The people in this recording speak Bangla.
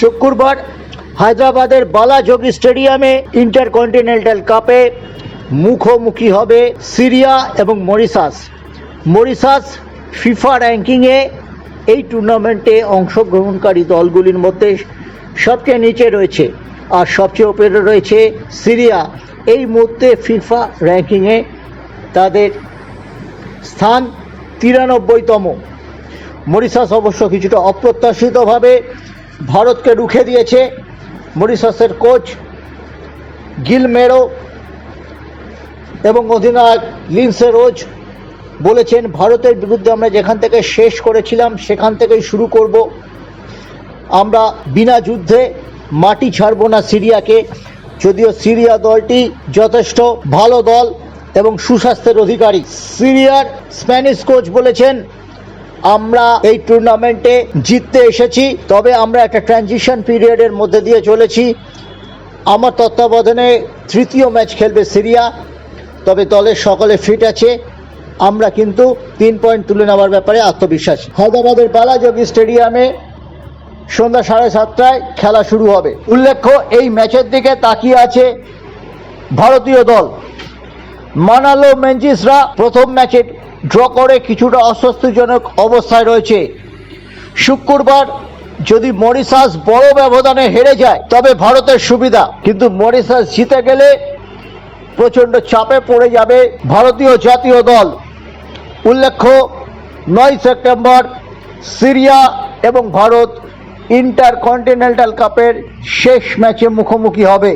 শুক্রবার হায়দ্রাবাদের বালাযোগী স্টেডিয়ামে ইন্টারকন্টিনেন্টাল কাপে মুখোমুখি হবে সিরিয়া এবং মরিশাস। মরিশাস ফিফা র্যাঙ্কিংয়ে এই টুর্নামেন্টে অংশগ্রহণকারী দলগুলির মধ্যে সবচেয়ে নিচে রয়েছে আর সবচেয়ে ওপরে রয়েছে সিরিয়া। এই মুহূর্তে ফিফা র্যাঙ্কিংয়ে তাদের স্থান তিরানব্বইতম। মরিশাস অবশ্য কিছুটা অপ্রত্যাশিতভাবে ভারতকে রুখে দিয়েছে মরিশাসের কোচ গিলমেরো এবং অধিনায়ক লিন্সে রোজ বলেছেন, ভারতের বিরুদ্ধে আমরা যেখান থেকে শেষ করেছিলাম, সেখান থেকেই শুরু করব। আমরা বিনা যুদ্ধে মাটি ছাড়বো না সিরিয়াকে। যদিও সিরিয়া দলটি যথেষ্ট ভালো দল এবং সুস্বাস্থ্যের অধিকারী। সিরিয়ার স্প্যানিশ কোচ বলেছেন আমরা এই টুর্নামেন্টে জিততে এসেছি, তবে আমরা একটা ট্রানজিশন পিরিয়ডের মধ্যে দিয়ে চলেছি। আমার তত্ত্বাবধানে তৃতীয় ম্যাচ খেলবে সিরিয়া, তবে দলের সকলে ফিট আছে। আমরা কিন্তু তিন পয়েন্ট তুলে নেওয়ার ব্যাপারে আত্মবিশ্বাসী। হায়দ্রাবাদের বালাযোগী স্টেডিয়ামে সন্ধ্যা সাড়ে সাতটায় খেলা শুরু হবে। উল্লেখ্য, এই ম্যাচের দিকে তাকিয়ে আছে ভারতীয় দল। মানালো মেঞ্জিসরা প্রথম ম্যাচে ড্র করে কিছুটা অস্বস্তিজনক অবস্থায় রয়েছে। শুক্রবার যদি মরিশাস বড় ব্যবধানে হেরে যায়, তবে ভারতের সুবিধা। কিন্তু মরিশাস জিতে গেলে প্রচণ্ড চাপে পড়ে যাবে ভারতীয় জাতীয় দল। উল্লেখ্য, নয় সেপ্টেম্বর সিরিয়া এবং ভারত ইন্টারকন্টিনেন্টাল কাপের শেষ ম্যাচে মুখোমুখি হবে।